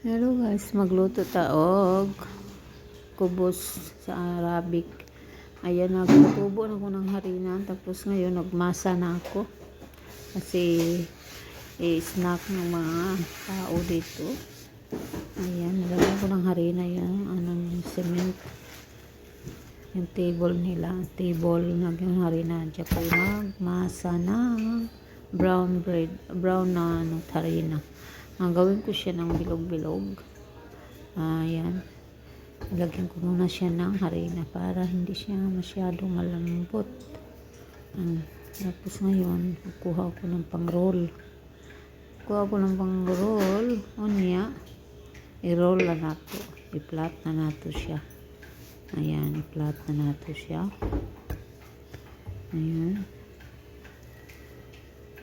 Hello guys, magluto taog kubos sa Arabic. Ayan, nagtutubo na ako ng harinan. Tapos ngayon, nagmasa na ako. Kasi, i-snack ng mga tao dito. Ayan, nilagyan ko ng harina yan. Anong cement. Yung table nila. Table, nagyang harina. Diyan ko magmasa na brown bread. Brown na ano, harina. Ang gawin ko siya ng bilog-bilog. Ayan. Lagyan ko muna siya ng harina para hindi siya masyado malambot. Mm. Tapos ngayon, kukuha ko ng pang-roll. Kuha ko ng pang-roll. O niya, i-roll na nato. I-flat na nato siya. Ayan, i-flat na nato siya. Ayan.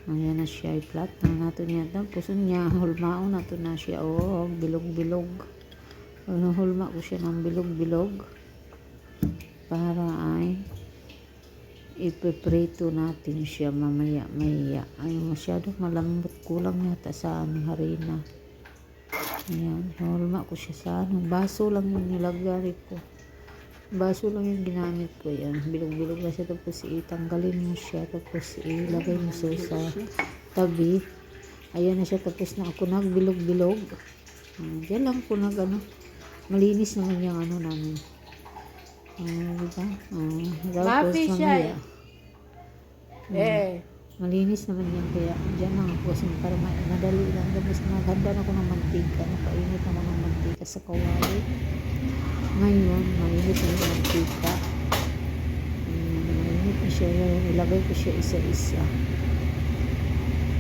Ayan na siya, i-flat na nato niya. Tapos niya, hulmaon na to na siya. Oh, bilog-bilog. Ano, hulma ko siya ng bilog-bilog. Para ay ipiprito natin siya mamaya-maya. Ay, masyado malambot. Kulang yata sa ano, harina. Ayan, hulma ko siya sa ano. Baso lang nilagyan ko. Baso lang yung ginamit ko yan. Bilog-bilog na siya. Tapos itanggalin mo siya. Tapos ilagay mo siya sa tabi. Ayan na siya. Tapos na ako nagbilog-bilog. Uh, diyan lang ko nag ano. Malinis naman yung ano namin. Uh, diba? Uh, tapos mamaya. Eh, Malinis naman yan. Kaya diyan lang ako. Kasi para ma- madali lang. Tapos naghanda na ako ng mantika. Napainit naman ng mantika sa kawali. Ngayon, mainit na yung mantika. Ayan, mainit na siya. Ilagay ko siya isa-isa.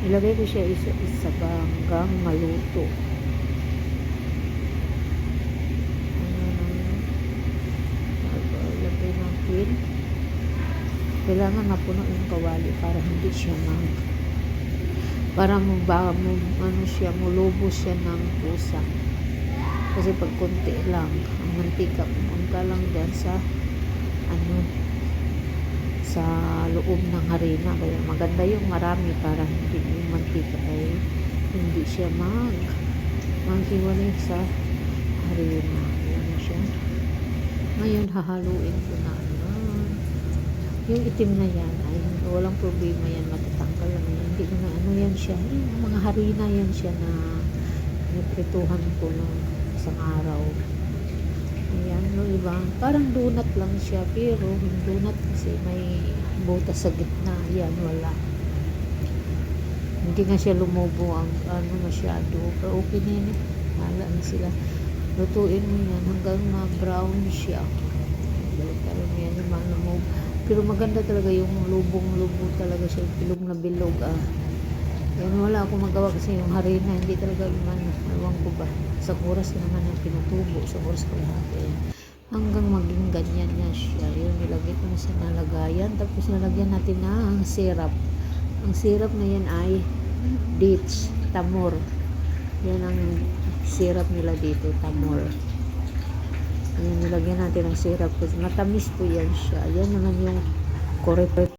Ilagay ko siya isa-isa ba hanggang maluto. Ilagay natin. Kailangan mapuno yung kawali para hindi siya mag para mo ba mo ano siya mulubo siya ng pusa kasi pag konti lang ang mantika pumunta lang dyan sa ano sa loob ng harina. Kaya maganda yung marami para hindi yung mantika ay hindi siya mag maghiwalay sa harina. Yan siya. Ngayon hahaluin ko na ano. Yung itim na yan ay walang problema yan. Matatanggal lang hindi na ano yan siya. Yung mga harina yan siya na niprituhan ko ng isang araw. Ayan no iba parang donut lang siya pero yung donut kasi may butas sa gitna. Yan wala. Hindi nga siya lumubo ang ano masyado. Pero okay na yun eh. hala na sila. Lutuin mo yan hanggang ma-brown siya. Balik ka yan yung mga lumubo. Pero maganda talaga yung lubong-lubo talaga siya, bilog na bilog ah. Yan wala akong magawa kasi yung harina, hindi talaga man, ewan ko ba. Sa oras naman yung pinutubo, sa oras ko lahat eh. Hanggang maging ganyan niya siya. Yun, nilagay ko na sa nalagayan. Tapos nalagyan natin ng syrup. Ang syrup na yan ay dates, tamor. Yan ang syrup nila dito, tamor. Ayan, nilagyan natin ng syrup. Matamis po yan siya. Ayan naman yung correct